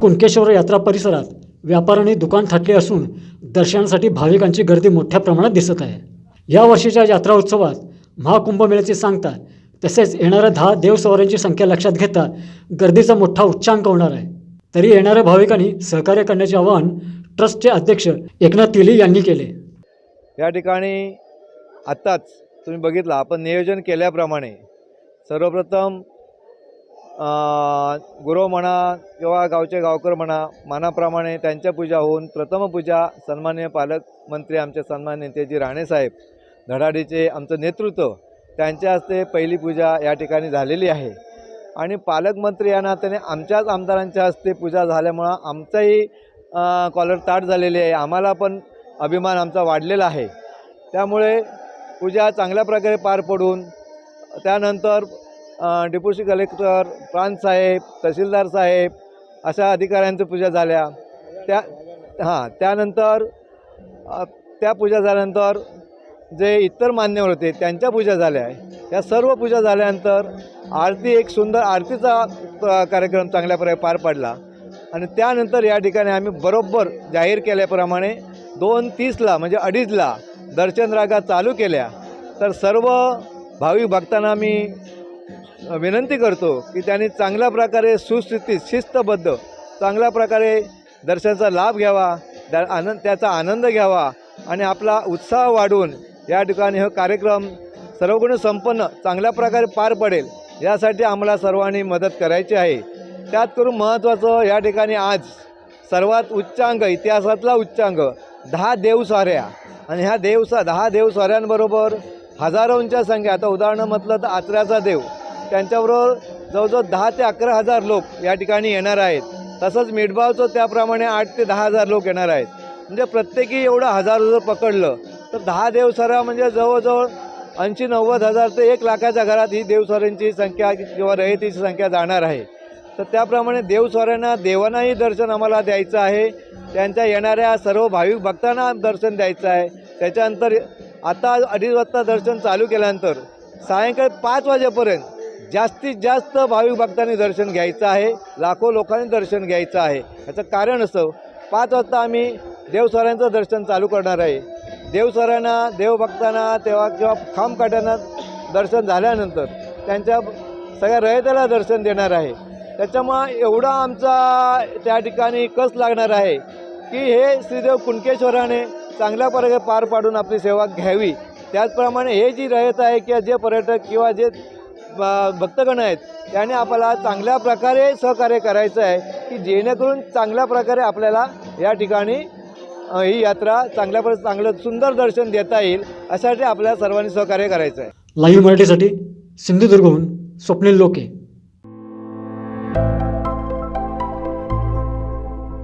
कुणकेश्वर यात्रा परिसरात व्यापाऱ्यांनी दुकान थाटले असून दर्शनासाठी भाविकांची गर्दी मोठ्या प्रमाणात दिसत आहे. या वर्षीच्या यात्रा उत्सवात महाकुंभमेळ्याची सांगता तसेच येणाऱ्या दहा देवसवाऱ्यांची संख्या लक्षात घेता गर्दीचा मोठा उच्चांक होणार आहे. तरी येणाऱ्या भाविकांनी सहकार्य करण्याचे आवाहन ट्रस्टचे अध्यक्ष एकनाथ तिली यांनी केले. या ठिकाणी आत्ताच तुम्ही बघितलं आपण नियोजन केल्याप्रमाणे सर्वप्रथम गुरव म्हणा किंवा गावचे गावकर म्हणा मानाप्रमाणे त्यांच्या पूजा होऊन प्रथम पूजा सन्मान्य पालकमंत्री आमचे सन्मान्य नेतेजी राणेसाहेब धडाडीचे आमचं नेतृत्व त्यांच्या हस्ते पहिली पूजा या ठिकाणी झालेली आहे. आणि पालकमंत्री या नात्याने आमच्याच आमदारांच्या हस्ते पूजा झाल्यामुळं आमचाही कॉलर ताट झालेली आहे. आम्हाला पण अभिमान आमचा वाढलेला आहे. त्यामुळे पूजा चांगल्या प्रकारे पार पडून त्यानंतर डेप्युटी कलेक्टर प्रांतसाहेब तहसीलदार साहेब अशा अधिकाऱ्यांच्या पूजा झाल्या. त्या हां त्यानंतर त्या पूजा झाल्यानंतर जे इतर मान्यवर होते त्यांच्या पूजा झाल्या. या सर्व पूजा झाल्यानंतर आरती एक सुंदर आरतीचा कार्यक्रम चांगल्या प्रकारे पार पडला. आणि त्यानंतर या ठिकाणी आम्ही बरोबर जाहीर केल्याप्रमाणे दोन तीसला म्हणजे अडीचला दर्शन रागा चालू केल्या. तर सर्व भाविक भक्तांना मी विनंती करतो की त्यांनी चांगल्या प्रकारे सुस्थितीत शिस्तबद्ध चांगल्या प्रकारे दर्शनाचा लाभ घ्यावा त्या आनंद त्याचा आनंद घ्यावा आणि आपला उत्साह वाढवून या ठिकाणी हा कार्यक्रम सर्वगुण संपन्न चांगल्या प्रकारे पार पडेल यासाठी आम्हाला सर्वांनी मदत करायची आहे. त्यात करून महत्त्वाचं या ठिकाणी आज सर्वात उच्चांक इतिहासातला उच्चांक दहा देवसाऱ्या. आणि ह्या देवसा दहा देवसाऱ्यांबरोबर हजारोंच्या संख्या. आता उदाहरणं म्हटलं तर आचऱ्याचा देव त्यांच्याबरोबर जवळजवळ दहा ते अकरा हजार लोक या ठिकाणी येणार आहेत. तसंच मिठबावचं त्याप्रमाणे आठ ते दहा हजार लोक येणार आहेत. म्हणजे प्रत्येकी एवढं हजार जर पकडलं तर दहा देवसऱ्या म्हणजे जवळजवळ ऐंशी नव्वद हजार ते एक लाखाच्या घरात ही देवस्वाऱ्यांची संख्या किंवा रहितीची संख्या जाणार आहे. तर त्याप्रमाणे देवस्वाऱ्यांना देवांनाही दर्शन आम्हाला द्यायचं आहे. त्यांच्या येणाऱ्या सर्व भाविक भक्तांना दर्शन द्यायचं आहे. त्याच्यानंतर आता अडीच वाजता दर्शन चालू केल्यानंतर सायंकाळी पाच वाजेपर्यंत जास्तीत जास्त भाविक भक्तांनी दर्शन घ्यायचं आहे लाखो लोकांनी दर्शन घ्यायचं आहे. याचं कारण असं पाच वाजता आम्ही देवसऱ्यांचं दर्शन चालू करणार आहे. देवसऱ्यांना देवभक्तांना तेव्हा किंवा खामकाट्यांना दर्शन झाल्यानंतर त्यांच्या सगळ्या रयतेला दर्शन देणार आहे. त्याच्यामुळं एवढा आमचा त्या ठिकाणी कस लागणार आहे की हे श्रीदेव कुणकेश्वराने चांगल्या प्रकारे पार पाडून आपली सेवा घ्यावी. त्याचप्रमाणे हे जी रयत आहे किंवा जे पर्यटक किंवा जे भक्तगण आहेत त्याने आपल्याला चांगल्या प्रकारे सहकार्य करायचं आहे की जेणेकरून चांगल्या प्रकारे आपल्याला या ठिकाणी ही यात्रा चांगल्या प्रकारे चांगलं सुंदर दर्शन देता येईल अशासाठी आपल्याला सर्वांनी सहकार्य करायचं आहे. लाईव्ह मराठीसाठी सिंधुदुर्गहून स्वप्नील लोके.